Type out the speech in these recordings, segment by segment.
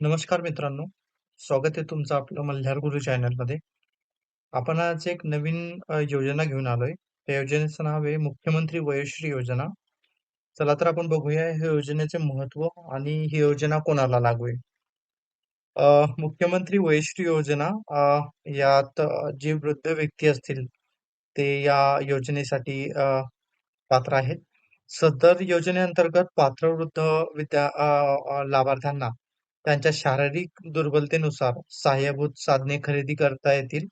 नमस्कार मित्रांनो, स्वागत आहे तुमचं आपलं मल्हार गुरु चॅनलमध्ये. आपण आज एक नवीन योजना घेऊन आलोय. त्या योजनेचं नाव आहे मुख्यमंत्री वयश्री योजना. चला तर आपण बघूया ह्या योजनेचे महत्त्व आणि ही योजना कोणाला लागू आहे. मुख्यमंत्री वयश्री योजना यात जे वृद्ध व्यक्ती असतील ते या योजनेसाठी पात्र आहेत. सदर योजनेअंतर्गत पात्र वृद्ध विद्या लाभार्थ्यांना त्यांच्या शारीरिक दुर्बलतेनुसार सहाय्यभूत साधने खरेदी करता येतील.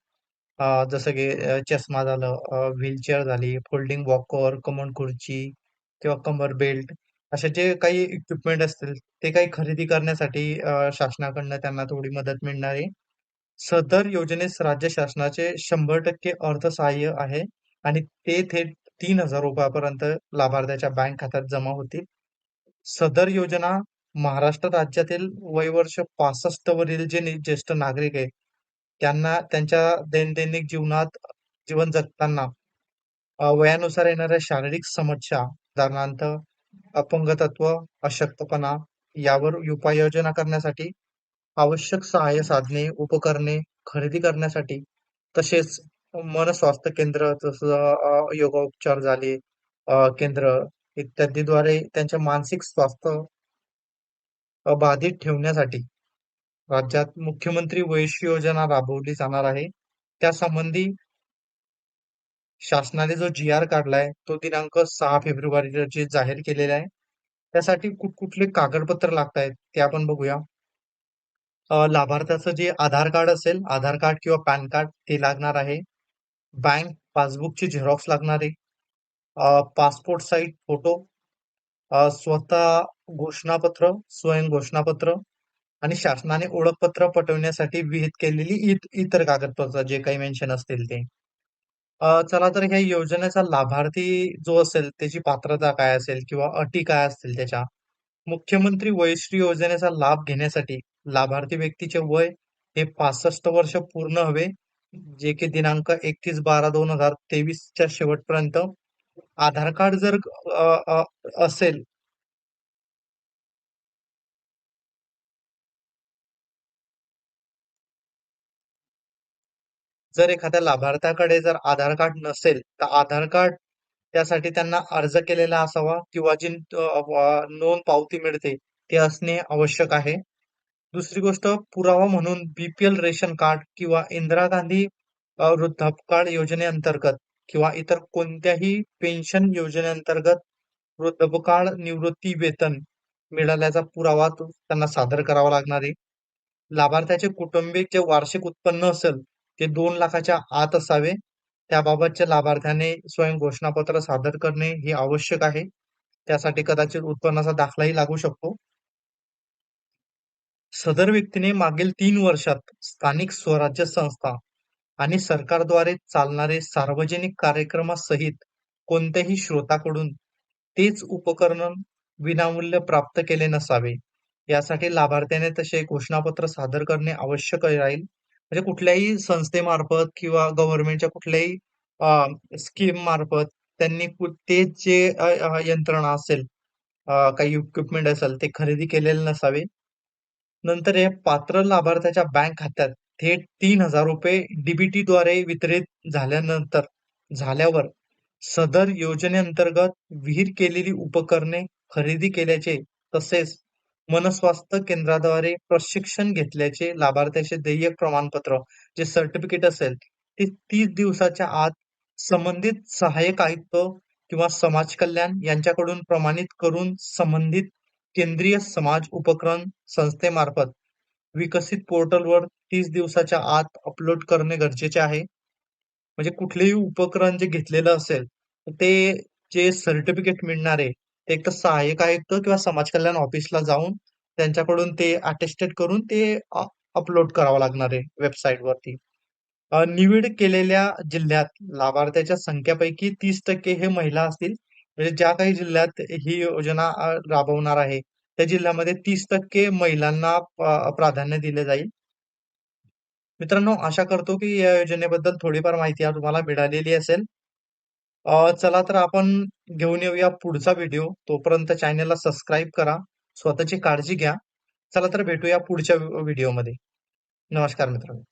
अ, जसं की अ, चष्मा झालं, अ, व्हीलचेअर झाली, फोल्डिंग वॉकर, कमोड खुर्ची किंवा कमर बेल्ट असे जे काही इक्विपमेंट असतील ते काही खरेदी करण्यासाठी अ, शासनाकडनं त्यांना थोडी मदत मिळणार आहे. सदर योजनेस राज्य शासनाचे 100% अर्थसहाय्य आहे आणि ते थेट ₹3000 पर्यंत लाभार्थ्याच्या बँक खात्यात जमा होतील. सदर योजना महाराष्ट्र राज्यातील वयवर्ष 65 वरील जे नि ज्येष्ठ नागरिक आहे, त्यांना त्यांच्या दैनंदिन जीवनात जीवन जगताना अ, वयानुसार येणाऱ्या शारीरिक समस्या, उदाहरणार्थ अपंगत्व, अशक्तपणा यावर उपाययोजना करण्यासाठी आवश्यक सहाय्य साधने, उपकरणे खरेदी करण्यासाठी तसेच मनस्वास्थ्य केंद्र जसं अ, योगोपचार झाले अ, केंद्र इत्यादीद्वारे त्यांच्या मानसिक स्वास्थ्य अबाधित बाधित ठेवण्यासाठी राज्यात मुख्यमंत्री वैश्य योजना राबवली जाणार आहे. त्यासंबंधी शासनाने जो जी-आर काढलाय तो दिनांक सहा फेब्रुवारी रोजी जाहीर केलेला आहे. त्यासाठी कुठ-कुठले कागदपत्र लागतायत ते आपण बघूया. लाभार्थ्याचं जे आधार कार्ड असेल, आधार कार्ड किंवा पॅन कार्ड ते लागणार आहे. बँक पासबुकची झेरॉक्स लागणार आहे. पासपोर्ट साईज फोटो, स्वतः घोषणापत्र, स्वयं घोषणापत्र आणि शासनाने ओळखपत्र पटवण्यासाठी विहित केलेली इत इतर कागदपत्र जे काही मेन्शन असतील ते. अ, चला तर ह्या योजनेचा लाभार्थी जो असेल त्याची पात्रता काय असेल किंवा अटी काय असतील त्याच्या. मुख्यमंत्री वयश्री योजनेचा लाभ घेण्यासाठी लाभार्थी व्यक्तीचे वय हे 65 वर्ष पूर्ण हवे, जे की दिनांक 31/12/2023 च्या शेवटपर्यंत आधार कार्ड जर अ, अ, असेल जर एखाद्या लाभार्थ्याकडे जर आधार कार्ड नसेल, तर आधार कार्ड त्यासाठी त्यांना अर्ज केलेला असावा किंवा जी नोंद पावती मिळते ते असणे आवश्यक आहे. दुसरी गोष्ट पुरावा म्हणून बीपीएल रेशन कार्ड किंवा इंदिरा गांधी वृद्धापकाळ योजनेअंतर्गत किंवा इतर कोणत्याही पेन्शन योजनेअंतर्गत वृद्धापकाळ निवृत्ती वेतन मिळाल्याचा पुरावा त्यांना सादर करावा लागणार आहे. लाभार्थ्याचे कुटुंबिक जे वार्षिक उत्पन्न असेल ते दोन लाखाच्या आत असावे. त्याबाबतच्या लाभार्थ्याने स्वयं घोषणापत्र सादर करणे हे आवश्यक आहे. त्यासाठी कदाचित उत्पन्नाचा दाखलाही लागू शकतो. सदर व्यक्तीने मागील तीन वर्षात स्थानिक स्वराज्य संस्था आणि सरकारद्वारे चालणारे सार्वजनिक कार्यक्रमासहित कोणत्याही श्रोताकडून तेच उपकरण विनामूल्य प्राप्त केले नसावे. यासाठी लाभार्थ्याने तसे घोषणापत्र सादर करणे आवश्यक राहील. म्हणजे कुठल्याही संस्थेमार्फत किंवा गव्हर्नमेंटच्या कुठल्याही स्कीम मार्फत त्यांनी ते जे यंत्रणा असेल काही इक्विपमेंट असेल ते खरेदी केलेले नसावे. नंतर हे पात्र लाभार्थ्याच्या बँक खात्यात थेट तीन हजार रुपये डीबीटी द्वारे वितरित झाल्यानंतर झाल्यावर सदर योजनेअंतर्गत विहीर केलेली उपकरणे खरेदी केल्याचे तसेच मनस्वास्थ्य केंद्राद्वारे प्रशिक्षण घेतल्याचे लाभार्थ्याचे देयक प्रमाणपत्र जे सर्टिफिकेट असेल ते तीस दिवसाच्या आत संबंधित सहाय्यक आयुक्त किंवा समाज कल्याण यांच्याकडून प्रमाणित करून संबंधित केंद्रीय समाज उपक्रम संस्थेमार्फत विकसित पोर्टलवर तीस दिवसाच्या आत अपलोड करणे गरजेचे आहे. म्हणजे कुठलेही उपकरण जे घेतलेलं असेल, ते जे सर्टिफिकेट मिळणार एक तर सहाय्यक आयुक्त किंवा समाज कल्याण ऑफिसला जाऊन त्यांच्याकडून ते अटेस्टेड करून ते अपलोड करावं लागणार आहे वेबसाईटवरती. अ, निवड केलेल्या जिल्ह्यात लाभार्थ्याच्या संख्यापैकी तीस टक्के हे महिला असतील. म्हणजे ज्या काही जिल्ह्यात ही योजना राबवणार आहे, त्या जिल्ह्यामध्ये 30% महिलांना प्राधान्य दिले जाईल. मित्रांनो, आशा करतो की या योजनेबद्दल थोडीफार माहिती तुम्हाला मिळालेली असेल. अ, चला तर आपण घेऊन येऊया पुढचा व्हिडिओ. तोपर्यंत चॅनलला सबस्क्राईब करा. स्वतःची काळजी घ्या चला तर भेटूया पुढच्या व्हिडिओमध्ये. नमस्कार मित्रांनो.